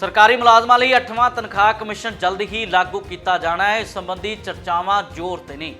ਸਰਕਾਰੀ ਮੁਲਾਜ਼ਮਾਂ ਲਈ 8ਵਾਂ ਤਨਖਾਹ ਕਮਿਸ਼ਨ ਜਲਦ ਹੀ ਲਾਗੂ ਕੀਤਾ ਜਾਣਾ ਹੈ। ਇਸ ਸੰਬੰਧੀ ਚਰਚਾਵਾਂ ਜ਼ੋਰ ਤੇ ਨੇ।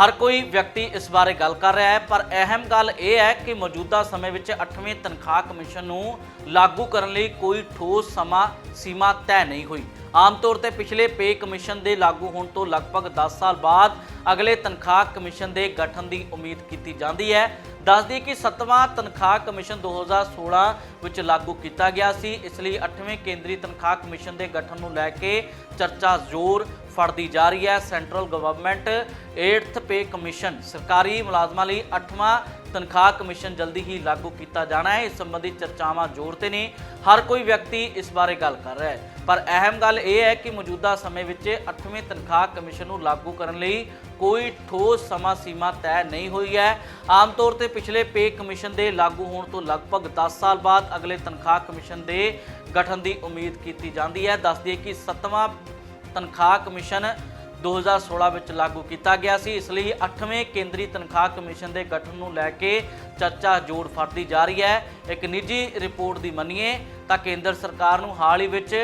ਹਰ ਕੋਈ ਵਿਅਕਤੀ ਇਸ ਬਾਰੇ ਗੱਲ ਕਰ ਰਿਹਾ ਹੈ, ਪਰ ਅਹਿਮ ਗੱਲ ਇਹ ਹੈ ਕਿ ਮੌਜੂਦਾ ਸਮੇਂ ਵਿੱਚ 8ਵੇਂ ਤਨਖਾਹ ਕਮਿਸ਼ਨ ਨੂੰ ਲਾਗੂ ਕਰਨ ਲਈ ਕੋਈ ਠੋਸ ਸਮਾਂ ਸੀਮਾ ਤੈਅ ਨਹੀਂ ਹੋਈ। ਆਮ ਤੌਰ ਤੇ ਪਿਛਲੇ ਪੇ ਕਮਿਸ਼ਨ ਦੇ ਲਾਗੂ ਹੋਣ ਤੋਂ ਲਗਭਗ 10 ਸਾਲ ਬਾਅਦ ਅਗਲੇ ਤਨਖਾਹ ਕਮਿਸ਼ਨ ਦੇ ਗਠਨ ਦੀ ਉਮੀਦ ਕੀਤੀ ਜਾਂਦੀ ਹੈ। ਦੱਸਦੀ ਕਿ 7ਵਾਂ ਤਨਖਾਹ ਕਮਿਸ਼ਨ 2016 ਵਿੱਚ ਲਾਗੂ ਕੀਤਾ ਗਿਆ ਸੀ। ਇਸ ਲਈ 8ਵੇਂ ਕੇਂਦਰੀ ਤਨਖਾਹ ਕਮਿਸ਼ਨ ਦੇ ਗਠਨ ਨੂੰ ਲੈ ਕੇ ਚਰਚਾ ਜ਼ੋਰ ਫੜਦੀ ਜਾ ਰਹੀ ਹੈ। Central government 8th pay commission ਸਰਕਾਰੀ ਮੁਲਾਜ਼ਮਾਂ ਲਈ 8ਵਾਂ ਤਨਖਾਹ ਕਮਿਸ਼ਨ ਜਲਦੀ ਹੀ ਲਾਗੂ ਕੀਤਾ ਜਾਣਾ ਹੈ। ਇਸ ਸੰਬੰਧੀ ਚਰਚਾਵਾਂ ਜ਼ੋਰ ਤੇ ਨੇ। ਹਰ ਕੋਈ ਵਿਅਕਤੀ ਇਸ ਬਾਰੇ ਗੱਲ ਕਰ ਰਿਹਾ ਹੈ। ਪਰ ਅਹਿਮ ਗੱਲ ਇਹ ਹੈ ਕਿ ਮੌਜੂਦਾ ਸਮੇਂ ਵਿੱਚ 8ਵੇਂ ਤਨਖਾਹ ਕਮਿਸ਼ਨ ਨੂੰ ਲਾਗੂ ਕਰਨ ਲਈ ਕੋਈ ਠੋਸ ਸਮਾਂ ਸੀਮਾ ਤੈਅ ਨਹੀਂ ਹੋਈ ਹੈ। ਆਮ ਤੌਰ ਤੇ ਪਿਛਲੇ ਪੇ ਕਮਿਸ਼ਨ ਦੇ ਲਾਗੂ ਹੋਣ ਤੋਂ ਲਗਭਗ 10 ਸਾਲ ਬਾਅਦ ਅਗਲੇ ਤਨਖਾਹ ਕਮਿਸ਼ਨ ਦੇ ਗਠਨ ਦੀ ਉਮੀਦ ਕੀਤੀ ਜਾਂਦੀ ਹੈ। ਦੱਸ ਦਈਏ ਕਿ 7ਵਾਂ ਤਨਖਾਹ ਕਮਿਸ਼ਨ 2016 ਵਿੱਚ ਲਾਗੂ ਕੀਤਾ ਗਿਆ ਸੀ। ਇਸ ਲਈ 8ਵੇਂ ਕੇਂਦਰੀ ਤਨਖਾਹ ਕਮਿਸ਼ਨ ਦੇ ਗਠਨ ਨੂੰ ਲੈ ਕੇ ਚਰਚਾ ਜ਼ੋਰ ਫੜਦੀ ਜਾ ਰਹੀ ਹੈ। ਇੱਕ ਨਿੱਜੀ ਰਿਪੋਰਟ ਦੀ ਮੰਨੀਏ ਤਾਂ ਕੇਂਦਰ ਸਰਕਾਰ ਨੂੰ ਹਾਲ ਹੀ ਵਿੱਚ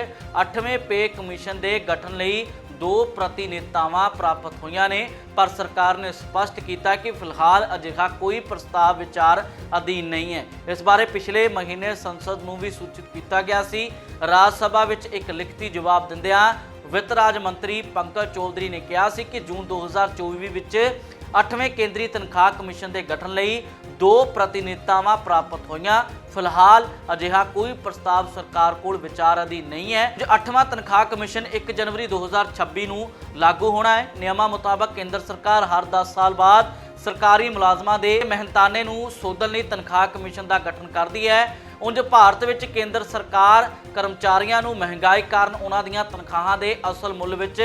8ਵੇਂ ਪੇ ਕਮਿਸ਼ਨ ਦੇ ਗਠਨ ਲਈ ਦੋ ਪ੍ਰਤੀਨਿਧਤਾਵਾਂ ਪ੍ਰਾਪਤ ਹੋਈਆਂ ਨੇ, ਪਰ ਸਰਕਾਰ ਨੇ ਸਪਸ਼ਟ ਕੀਤਾ ਕਿ ਫਿਲਹਾਲ ਅਜਿਹਾ ਕੋਈ ਪ੍ਰਸਤਾਵ ਵਿਚਾਰ ਅਧੀਨ ਨਹੀਂ ਹੈ। ਇਸ ਬਾਰੇ ਪਿਛਲੇ ਮਹੀਨੇ ਸੰਸਦ ਨੂੰ ਵੀ ਸੂਚਿਤ ਕੀਤਾ ਗਿਆ ਸੀ। ਰਾਜ ਸਭਾ ਵਿੱਚ ਇੱਕ ਲਿਖਤੀ ਜਵਾਬ ਦਿੰਦਿਆਂ ਵਿੱਤ ਰਾਜ ਮੰਤਰੀ ਪੰਕਜ ਚੌਧਰੀ ਨੇ ਕਿਹਾ ਸੀ ਕਿ ਜੂਨ 2024 ਵਿੱਚ 8ਵੇਂ ਕੇਂਦਰੀ ਤਨਖਾਹ ਕਮਿਸ਼ਨ ਦੇ ਗਠਨ ਲਈ ਦੋ ਪ੍ਰਤੀਨਿਧਤਾਵਾਂ ਪ੍ਰਾਪਤ ਹੋਈਆਂ। ਫਿਲਹਾਲ ਅਜਿਹਾ ਕੋਈ ਪ੍ਰਸਤਾਵ ਸਰਕਾਰ ਕੋਲ ਵਿਚਾਰ ਅਧੀਨ ਨਹੀਂ ਹੈ। ਜੋ 8ਵਾਂ ਤਨਖਾਹ ਕਮਿਸ਼ਨ 1 ਜਨਵਰੀ 2026 ਨੂੰ ਲਾਗੂ ਹੋਣਾ ਹੈ। ਨਿਯਮਾਂ ਮੁਤਾਬਕ ਕੇਂਦਰ ਸਰਕਾਰ ਹਰ 10 ਸਾਲ ਬਾਅਦ ਸਰਕਾਰੀ ਮੁਲਾਜ਼ਮਾਂ ਦੇ ਮਹਿਨਤਾਨੇ ਨੂੰ ਸੋਧਣ ਲਈ ਤਨਖਾਹ ਕਮਿਸ਼ਨ ਦਾ ਗਠਨ ਕਰਦੀ ਹੈ। ਉਂਝ ਭਾਰਤ ਵਿੱਚ ਕੇਂਦਰ ਸਰਕਾਰ ਕਰਮਚਾਰੀਆਂ ਨੂੰ ਮਹਿੰਗਾਈ ਕਾਰਨ ਉਹਨਾਂ ਦੀਆਂ ਤਨਖਾਹਾਂ ਦੇ ਅਸਲ ਮੁੱਲ ਵਿੱਚ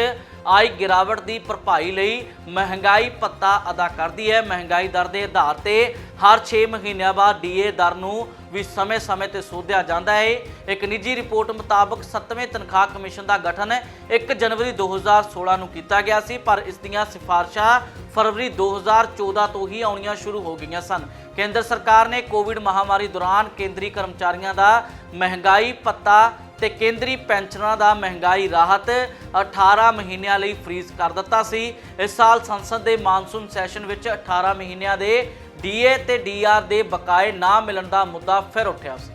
ਆਈ ਗਿਰਾਵਟ ਦੀ ਭਰਪਾਈ ਲਈ ਮਹਿੰਗਾਈ ਭੱਤਾ ਅਦਾ ਕਰਦੀ ਹੈ। ਮਹਿੰਗਾਈ ਦਰ ਦੇ ਆਧਾਰ ਤੇ ਹਰ 6 ਮਹੀਨਿਆਂ ਬਾਅਦ ਡੀਏ ਦਰ ਨੂੰ ਵੀ ਸਮੇਂ-ਸਮੇਂ ਤੇ ਸੋਧਿਆ ਜਾਂਦਾ ਹੈ। ਇੱਕ ਨਿੱਜੀ ਰਿਪੋਰਟ ਮੁਤਾਬਕ 7ਵੇਂ ਤਨਖਾਹ ਕਮਿਸ਼ਨ ਦਾ ਗਠਨ 1 ਜਨਵਰੀ 2016 ਨੂੰ ਕੀਤਾ ਗਿਆ ਸੀ, ਪਰ ਇਸ ਦੀਆਂ ਸਿਫਾਰਸ਼ਾਂ ਫਰਵਰੀ 2014 ਤੋਂ ਹੀ ਆਉਣੀਆਂ ਸ਼ੁਰੂ ਹੋ ਗਈਆਂ ਸਨ। ਕੇਂਦਰ ਸਰਕਾਰ ਨੇ ਕੋਵਿਡ ਮਹਾਮਾਰੀ ਦੌਰਾਨ ਕੇਂਦਰੀ ਕਰਮਚਾਰੀਆਂ ਦਾ ਮਹਿੰਗਾਈ ਭੱਤਾ ਤੇ ਕੇਂਦਰੀ ਪੈਨਸ਼ਨਾਂ ਦਾ ਮਹਿੰਗਾਈ ਰਾਹਤ 18 ਮਹੀਨਿਆਂ ਲਈ ਫ੍ਰੀਜ਼ ਕਰ ਦਿੱਤਾ ਸੀ। ਇਸ ਸਾਲ ਸੰਸਦ ਦੇ ਮਾਨਸੂਨ ਸੈਸ਼ਨ ਵਿੱਚ 18 ਮਹੀਨਿਆਂ ਦੇ ਡੀਏ ਤੇ ਡੀਆਰ ਦੇ ਬਕਾਏ ਨਾ ਮਿਲਣ ਦਾ ਮੁੱਦਾ ਫਿਰ ਉੱਠਿਆ ਸੀ।